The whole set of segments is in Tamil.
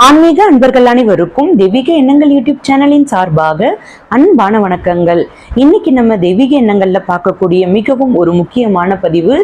ஆன்மீக அன்பர்கள் அனைவருக்கும் தெய்வீக எண்ணங்கள் யூடியூப் சேனலின் சார்பாக அன்பான வணக்கங்கள். இன்னைக்கு நம்ம தெய்வீக எண்ணங்கள்ல பார்க்கக்கூடிய மிகவும் ஒரு முக்கியமான பதிவு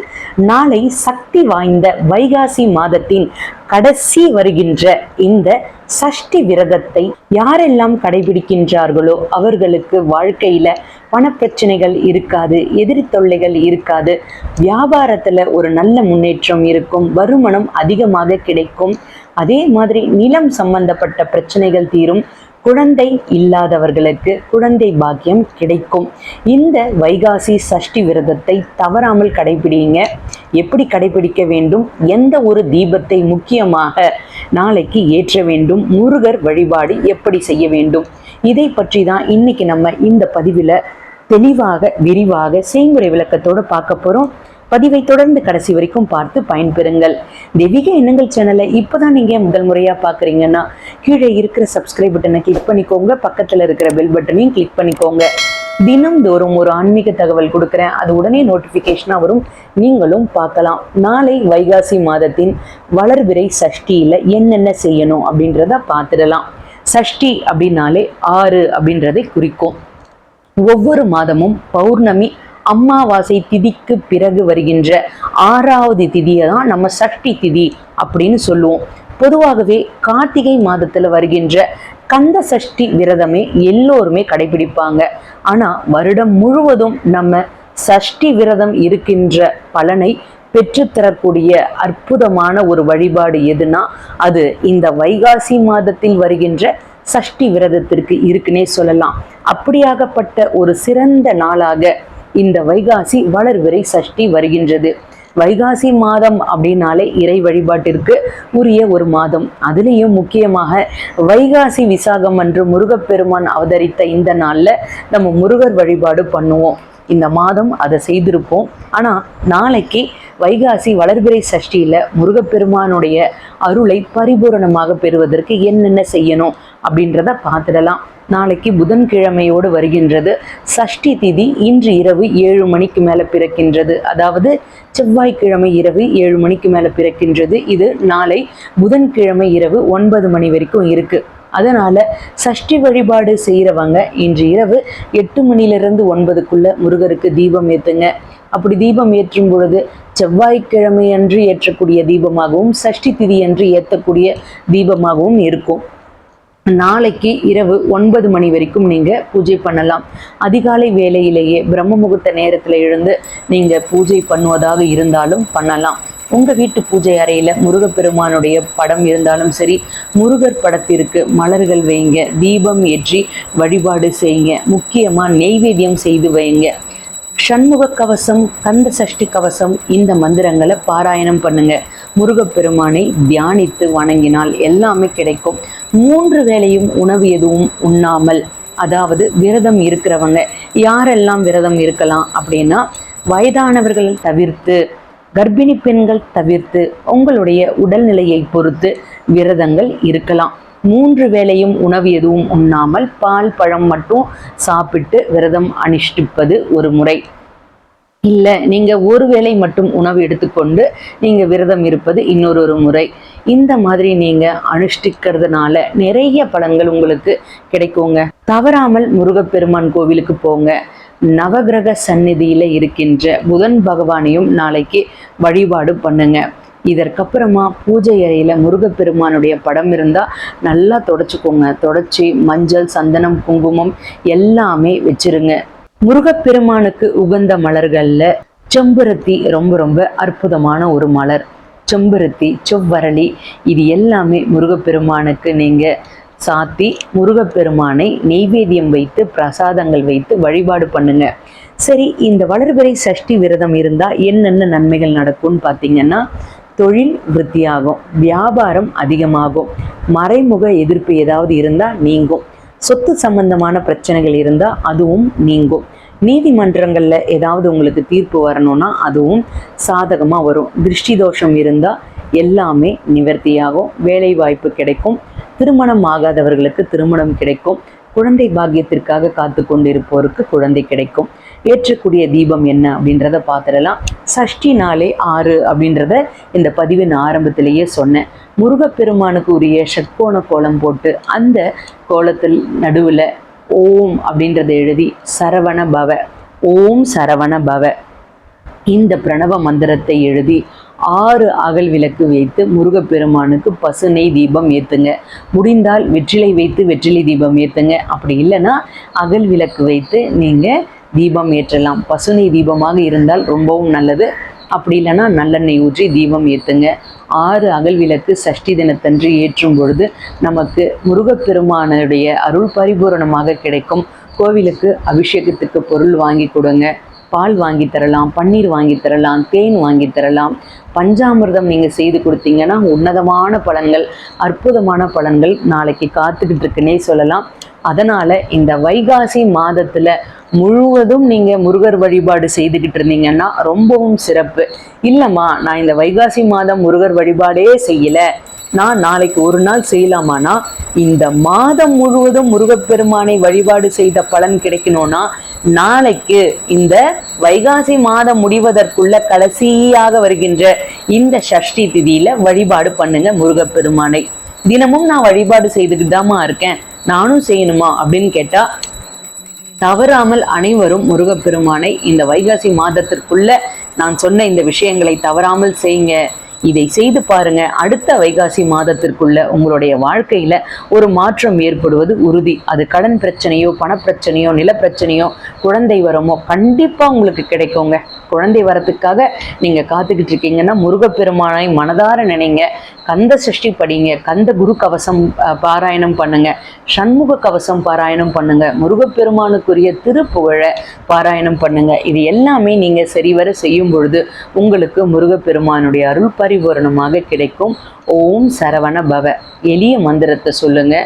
நாளை சக்தி வாய்ந்த வைகாசி மாதத்தின் கடைசி வருகின்ற இந்த சஷ்டி விரதத்தை யாரெல்லாம் கடைபிடிக்கின்றார்களோ அவர்களுக்கு வாழ்க்கையில பணப்பிரச்சனைகள் இருக்காது எதிரி தொல்லைகள் இருக்காது வியாபாரத்துல ஒரு நல்ல முன்னேற்றம் இருக்கும் வருமானம் அதிகமாக கிடைக்கும் அதே மாதிரி நிலம் சம்பந்தப்பட்ட பிரச்சனைகள் தீரும். குழந்தை இல்லாதவர்களுக்கு குழந்தை பாக்கியம் கிடைக்கும். இந்த வைகாசி சஷ்டி விரதத்தை தவறாமல் கடைபிடிங்க. எப்படி கடைபிடிக்க வேண்டும்? எந்த ஒரு தீபத்தை முக்கியமாக நாளைக்கு ஏற்ற வேண்டும்? முருகர் வழிபாடு எப்படி செய்ய வேண்டும்? இதை பற்றி தான் இன்னைக்கு நம்ம இந்த பதிவில் தெளிவாக விரிவாக செய்முறை விளக்கத்தோடு பார்க்க போகிறோம் பதிவை தொடர்ந்து கடைசி வரைக்கும் பார்த்து பயன்பெறுங்கள். தெய்வீக எண்ணங்கள் சேனலை இப்போதான் நீங்கள் முதல் முறையாக பார்க்குறீங்கன்னா கீழே இருக்கிற சப்ஸ்கிரைப் பட்டனை கிளிக் பண்ணிக்கோங்க. பக்கத்தில் இருக்கிற பெல் பட்டனையும் கிளிக் பண்ணிக்கோங்க. தினம்தோறும் ஒரு ஆன்மீக தகவல் கொடுக்குறேன். அது உடனே நோட்டிஃபிகேஷனாக வரும். நீங்களும் பார்க்கலாம். நாளை வைகாசி மாதத்தின் வளர்விரை சஷ்டியில் என்னென்ன செய்யணும் அப்படின்றத பார்த்துடலாம். சஷ்டி அப்படின்னாலே ஆறு அப்படின்றதை குறிக்கும். ஒவ்வொரு மாதமும் பௌர்ணமி அமாவாசை திதிக்கு பிறகு வருகின்ற ஆறாவது திதியை தான் நம்ம சஷ்டி திதி அப்படின்னு சொல்லுவோம். பொதுவாகவே கார்த்திகை மாதத்துல வருகின்ற கந்த சஷ்டி விரதமே எல்லோருமே கடைபிடிப்பாங்க. ஆனா வருடம் முழுவதும் நம்ம சஷ்டி விரதம் இருக்கின்ற பலனை பெற்றுத்தரக்கூடிய அற்புதமான ஒரு வழிபாடு எதுனா அது இந்த வைகாசி மாதத்தில் வருகின்ற சஷ்டி விரதத்திற்கு இருக்குன்னே சொல்லலாம். அப்படியாகப்பட்ட ஒரு சிறந்த நாளாக இந்த வைகாசி வளர்விரை சஷ்டி வருகின்றது. வைகாசி மாதம் அப்படின்னாலே இறை வழிபாட்டிற்கு உரிய ஒரு மாதம். அதுலேயும் முக்கியமாக வைகாசி விசாகம் அன்று முருகப்பெருமான் அவதரித்த இந்த நாளில் நம்ம முருகர் வழிபாடு பண்ணுவோம். இந்த மாதம் அதை செய்திருப்போம். ஆனால் நாளைக்கு வைகாசி வளர்பிறை சஷ்டியில் முருகப்பெருமானுடைய அருளை பரிபூரணமாக பெறுவதற்கு என்னென்ன செய்யணும்? அப்படின்றத பார்த்துடலாம். நாளைக்கு புதன்கிழமையோடு வருகின்றது. சஷ்டி திதி இன்று இரவு ஏழு மணிக்கு மேலே பிறக்கின்றது. அதாவது செவ்வாய்க்கிழமை இரவு ஏழு மணிக்கு மேலே பிறக்கின்றது. இது நாளை புதன்கிழமை இரவு ஒன்பது மணி வரைக்கும் இருக்கு. அதனால சஷ்டி வழிபாடு செய்கிறவங்க இன்று இரவு எட்டு மணிலிருந்து ஒன்பதுக்குள்ள முருகருக்கு தீபம் ஏற்றுங்க அப்படி தீபம் ஏற்றும் பொழுது செவ்வாய்க்கிழமை அன்று ஏற்றக்கூடிய தீபமாகவும் சஷ்டி திதி அன்று ஏற்றக்கூடிய தீபமாகவும் இருக்கும். நாளைக்கு இரவு ஒன்பது மணி வரைக்கும் நீங்கள் பூஜை பண்ணலாம். அதிகாலை வேலையிலேயே பிரம்ம முகூர்த்த நேரத்தில் எழுந்து நீங்கள் பூஜை பண்ணுவதாக இருந்தாலும் பண்ணலாம். உங்கள் வீட்டு பூஜை அறையில் முருகப்பெருமானுடைய படம் இருந்தாலும் சரி முருகர் படத்திற்கு மலர்கள் வைங்க தீபம் ஏற்றி வழிபாடு செய்யுங்க முக்கியமாக நெய்வேத்தியம் செய்து வைங்க. ஷண்முக கவசம் கந்த சஷ்டி கவசம் இந்த மந்திரங்களை பாராயணம் பண்ணுங்க. முருகப்பெருமானை தியானித்து வணங்கினால் எல்லாமே கிடைக்கும். மூன்று வேளையும் உணவு எதுவும் உண்ணாமல் அதாவது விரதம் இருக்கிறவங்க யாரெல்லாம் விரதம் இருக்கலாம் அப்படின்னா வயதானவர்கள் தவிர்த்து கர்ப்பிணி பெண்கள் தவிர்த்து உங்களுடைய உடல்நிலையை பொறுத்து விரதங்கள் இருக்கலாம். மூன்று வேளையும் உணவு எதுவும் உண்ணாமல் பால் பழம் மட்டும் சாப்பிட்டு விரதம் அனுஷ்டிப்பது ஒரு முறை. இல்லை நீங்கள் ஒரு வேளை மட்டும் உணவு எடுத்துக்கொண்டு நீங்கள் விரதம் இருப்பது இன்னொரு ஒரு முறை. இந்த மாதிரி நீங்கள் அனுஷ்டிக்கிறதுனால நிறைய பலன்கள் உங்களுக்கு கிடைக்குங்க. தவறாமல் முருகப்பெருமான் கோவிலுக்கு போங்க. நவகிரக சந்நிதியில் இருக்கின்ற புதன் பகவானையும் நாளைக்கு வழிபாடு பண்ணுங்க. இதற்கப்புறமா பூஜை அறையில் முருகப்பெருமானுடைய படம் இருந்தால் நல்லா தொடச்சிக்கோங்க. தொடச்சி மஞ்சள் சந்தனம் குங்குமம் எல்லாமே வச்சிருங்க. முருகப்பெருமானுக்கு உகந்த மலர்களில் செம்பருத்தி ரொம்ப ரொம்ப அற்புதமான ஒரு மலர். செம்பருத்தி செவ்வரளி இது எல்லாமே முருகப்பெருமானுக்கு நீங்கள் சாத்தி முருகப்பெருமானை நெய்வேத்தியம் வைத்து பிரசாதங்கள் வைத்து வழிபாடு பண்ணுங்க. சரி இந்த வளர்பிறை சஷ்டி விரதம் இருந்தால் என்னென்ன நன்மைகள் நடக்கும்னு பார்த்தீங்கன்னா தொழில் விருத்தியாகும் வியாபாரம் அதிகமாகும் மறைமுக எதிர்ப்பு ஏதாவது இருந்தால் நீங்கும் சொத்து சம்பந்தமான பிரச்சனைகள் இருந்தால் அதுவும் நீங்கும். நீதிமன்றங்களில் ஏதாவது உங்களுக்கு தீர்ப்பு வரணும்னா அதுவும் சாதகமாக வரும். திருஷ்டி தோஷம் இருந்தால் எல்லாமே நிவர்த்தியாகும். வேலை வாய்ப்பு கிடைக்கும். திருமணம் ஆகாதவர்களுக்கு திருமணம் கிடைக்கும். குழந்தை பாக்கியத்திற்காக காத்து கொண்டிருப்போருக்கு குழந்தை கிடைக்கும். ஏற்றக்கூடிய தீபம் என்ன அப்படின்றத பார்த்துடலாம் சஷ்டி நாளே ஆறு அப்படின்றத இந்த பதிவின் ஆரம்பத்திலேயே சொன்னேன். முருகப்பெருமானுக்கு உரிய ஷட்கோண கோலம் போட்டு அந்த கோலத்தில் நடுவில் ஓம் அப்படின்றத எழுதி சரவண பவ ஓம் சரவண பவ. இந்த பிரணவ மந்திரத்தை எழுதி ஆறு அகல் விளக்கு வைத்து முருகப்பெருமானுக்கு பசுனை தீபம் ஏற்றுங்க முடிந்தால் வெற்றிலை வைத்து வெற்றிலை தீபம் ஏற்றுங்க அப்படி இல்லைன்னா அகல் விளக்கு வைத்து நீங்கள் தீபம் ஏற்றலாம். பசுனை தீபமாக இருந்தால் ரொம்பவும் நல்லது. அப்படி இல்லைன்னா நல்லெண்ணெய் ஊற்றி தீபம் ஏற்றுங்க ஆறு அகல் விளக்கு சஷ்டி தினத்தன்று ஏற்றும் பொழுது நமக்கு முருகப்பெருமானுடைய அருள் பரிபூரணமாக கிடைக்கும். கோவிலுக்கு அபிஷேகத்துக்கு பொருள் வாங்கி கொடுங்க. பால் வாங்கி தரலாம் பன்னீர் வாங்கி தரலாம் தேன் வாங்கி தரலாம். பஞ்சாமிர்தம் நீங்கள் செய்து கொடுத்தீங்கன்னா உன்னதமான பலன்கள் அற்புதமான பலன்கள் நாளைக்கு காத்துக்கிட்டு இருக்குன்னே சொல்லலாம். அதனால் இந்த வைகாசி மாதத்தில் முழுவதும் நீங்கள் முருகர் வழிபாடு செய்துக்கிட்டு இருந்தீங்கன்னா ரொம்பவும் சிறப்பு. இல்லைம்மா நான் இந்த வைகாசி மாதம் முருகர் வழிபாடே செய்யலை. நான் நாளைக்கு ஒரு நாள் செய்யலாமானா? இந்த மாதம் முழுவதும் முருகப்பெருமானை வழிபாடு செய்த பலன் கிடைக்கணும்னா நாளைக்கு இந்த வைகாசி மாதம் முடிவதற்குள்ள கடைசியாக வருகின்ற இந்த சஷ்டி திதியில வழிபாடு பண்ணுங்க முருகப்பெருமானை. தினமும் நான் வழிபாடு செய்துக்கிட்டு தாமா இருக்கேன். நானும் செய்யணுமா அப்படின்னு கேட்டா தவறாமல் அனைவரும் முருகப்பெருமானை இந்த வைகாசி மாதத்திற்குள்ள நான் சொன்ன இந்த விஷயங்களை தவறாமல் செய்யுங்க. இதை செய்து பாருங்க. அடுத்த வைகாசி மாதத்திற்குள்ள உங்களுடைய வாழ்க்கையில ஒரு மாற்றம் ஏற்படுவது உறுதி. அது கடன் பிரச்சனையோ பணப்பிரச்சனையோ நிலப்பிரச்சனையோ குழந்தை வரமோ கண்டிப்பா உங்களுக்கு கிடைக்குங்க. குழந்தை வரத்துக்காக நீங்க காத்துக்கிட்டு இருக்கீங்கன்னா முருகப்பெருமானை மனதார நினைங்க. கந்த சஷ்டி படிங்க கந்த குரு கவசம் பாராயணம் பண்ணுங்க சண்முக கவசம் பாராயணம் பண்ணுங்க முருகப்பெருமானுக்குரிய திருப்புகழை பாராயணம் பண்ணுங்க. இது எல்லாமே நீங்க சரிவர செய்யும் பொழுது உங்களுக்கு முருகப்பெருமானுடைய அருள் பரிபூரணமாக கிடைக்கும். ஓம் சரவண பவ. எளிய மந்திரத்தை சொல்லுங்க.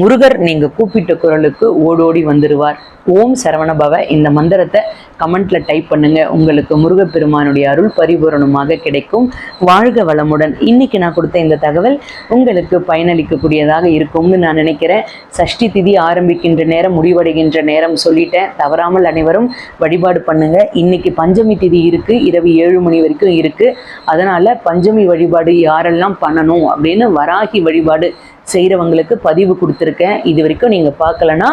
முருகர் நீங்க கூப்பிட்ட குரலுக்கு ஓடோடி வந்துடுவார் ஓம் சரவணபவ இந்த மந்திரத்தை கமெண்ட்ல டைப் பண்ணுங்க. உங்களுக்கு முருகப்பெருமானுடைய அருள் பரிபூரணமாக கிடைக்கும். வாழ்க வளமுடன். இன்னைக்கு நான் கொடுத்த இந்த தகவல் உங்களுக்கு பயனளிக்கக்கூடியதாக இருக்கும்னு நான் நினைக்கிறேன். சஷ்டி திதி ஆரம்பிக்கின்ற நேரம் முடிவடைகின்ற நேரம் சொல்லிட்டேன். தவறாமல் அனைவரும் வழிபாடு பண்ணுங்க. இன்னைக்கு பஞ்சமி திதி இருக்கு. இரவு ஏழு மணி வரைக்கும் இருக்கு. அதனால பஞ்சமி வழிபாடு யாரெல்லாம் பண்ணணும் அப்படின்னு வராகி வழிபாடு செய்கிறவங்களுக்கு பதிவு கொடுத்துருக்கேன். இது வரைக்கும் நீங்கள் பார்க்கலனா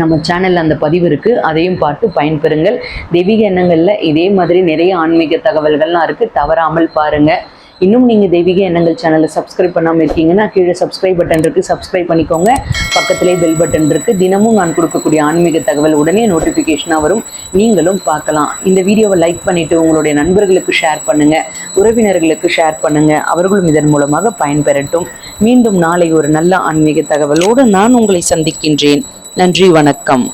நம்ம சேனலில் அந்த பதிவு இருக்குது அதையும் பார்த்து பயன்பெறுங்கள். தெய்வீக எண்ணங்களில் இதே மாதிரி நிறைய ஆன்மீக தகவல்கள்லாம் இருக்குது தவறாமல் பாருங்கள் இன்னும் நீங்கள் தெய்வீக எண்ணங்கள் சேனலை சப்ஸ்கிரைப் பண்ணாமல் இருக்கீங்கன்னா கீழே சப்ஸ்கிரைப் பட்டன் இருக்குது சப்ஸ்கிரைப் பண்ணிக்கோங்க. பக்கத்திலே பெல் பட்டன் இருக்குது தினமும் நான் கொடுக்கக்கூடிய ஆன்மீக தகவல் உடனே நோட்டிஃபிகேஷனாக வரும். நீங்களும் பார்க்கலாம். இந்த வீடியோவை லைக் பண்ணிவிட்டு உங்களுடைய நண்பர்களுக்கு ஷேர் பண்ணுங்கள் உறவினர்களுக்கு ஷேர் பண்ணுங்கள் அவர்களும் இதன் மூலமாக பயன்பெறட்டும். மீண்டும் நாளை ஒரு நல்ல ஆன்மீக தகவலோடு நான் உங்களை சந்திக்கின்றேன். நன்றி வணக்கம்.